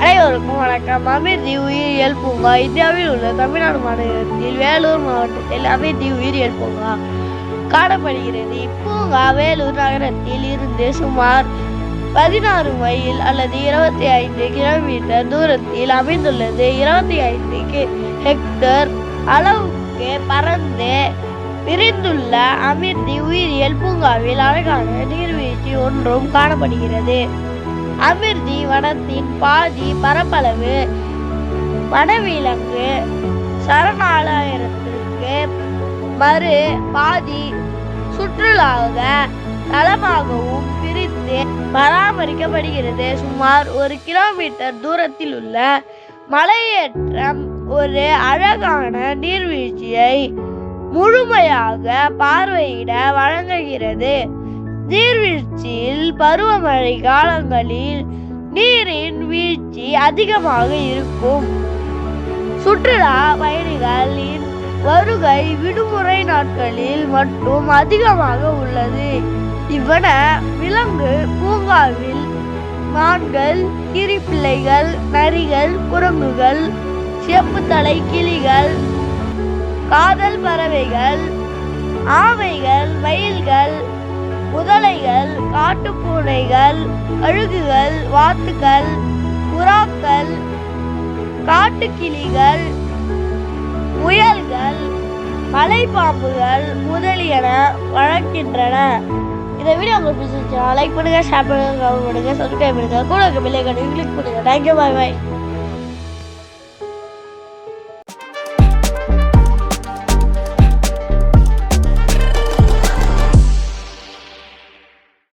அனைவருக்கும் வணக்கம். அமிர்தி உயிரியல் பூங்கா இந்தியாவில் உள்ள தமிழ்நாடு மாநிலத்தில் வேலூர் மாவட்டத்தில் அமிர்தி உயிரியல் பூங்கா காணப்படுகிறது. இப்பூங்கா வேலூர் நகரத்தில் இருந்து சுமார் பதினாறு மைல் அல்லது இருபத்தி ஐந்து கிலோமீட்டர் தூரத்தில் அமைந்துள்ளது. இருபத்தி ஐந்து ஹெக்டர் அளவுக்கு பறந்து விரிந்துள்ள அமிர்தி உயிரியல் பூங்காவில் அழகான நீர்வீழ்ச்சி ஒன்றும் காணப்படுகிறது. அமிர்தி வனத்தின் பாதி பரப்பளவு வனவிலங்கு சரணாலயத்திற்கு மறு பாதி சுற்றுலாக தளமாகவும் பிரித்து பராமரிக்கப்படுகிறது. சுமார் ஒரு கிலோமீட்டர் தூரத்தில் உள்ள மலையேற்றம் ஒரு அழகான நீர்வீழ்ச்சியை முழுமையாக பார்வையிட வழங்குகிறது. நீர்வீழ்ச்சியில் பருவமழை காலங்களில் நீரின் வீழ்ச்சி அதிகமாக இருக்கும். சுற்றுலா பயணிகளின் வருகை விடுமுறை நாட்களில் மட்டும் அதிகமாக உள்ளது. இவ்வன விலங்கு பூங்காவில் மான்கள் கிரிப்பிள்ளைகள் நரிகள் குரங்குகள் செப்புத்தலை கிளிகள் காதல் பறவைகள் ஆமைகள் மயில்கள் முதலைகள் காட்டுப்பூனைகள் அழுகுகள் வாத்துகள் புறாக்கள் காட்டுக்கிளிகள் முயல்கள் மலைப்பாம்புகள் முதலியன வளர்க்கின்றன. இந்த வீடியோ உங்களுக்கு பிடிச்சிருந்துச்சுன்னா லைக் பண்ணுங்கள் ஷேர் பண்ணுங்கள் கமெண்ட் பண்ணுங்கள் சப்ஸ்கிரைப் பண்ணுங்கள் கூட இருக்க கட்டி கிளிக் பண்ணுங்கள் தேங்க்யூ பாய் பாய்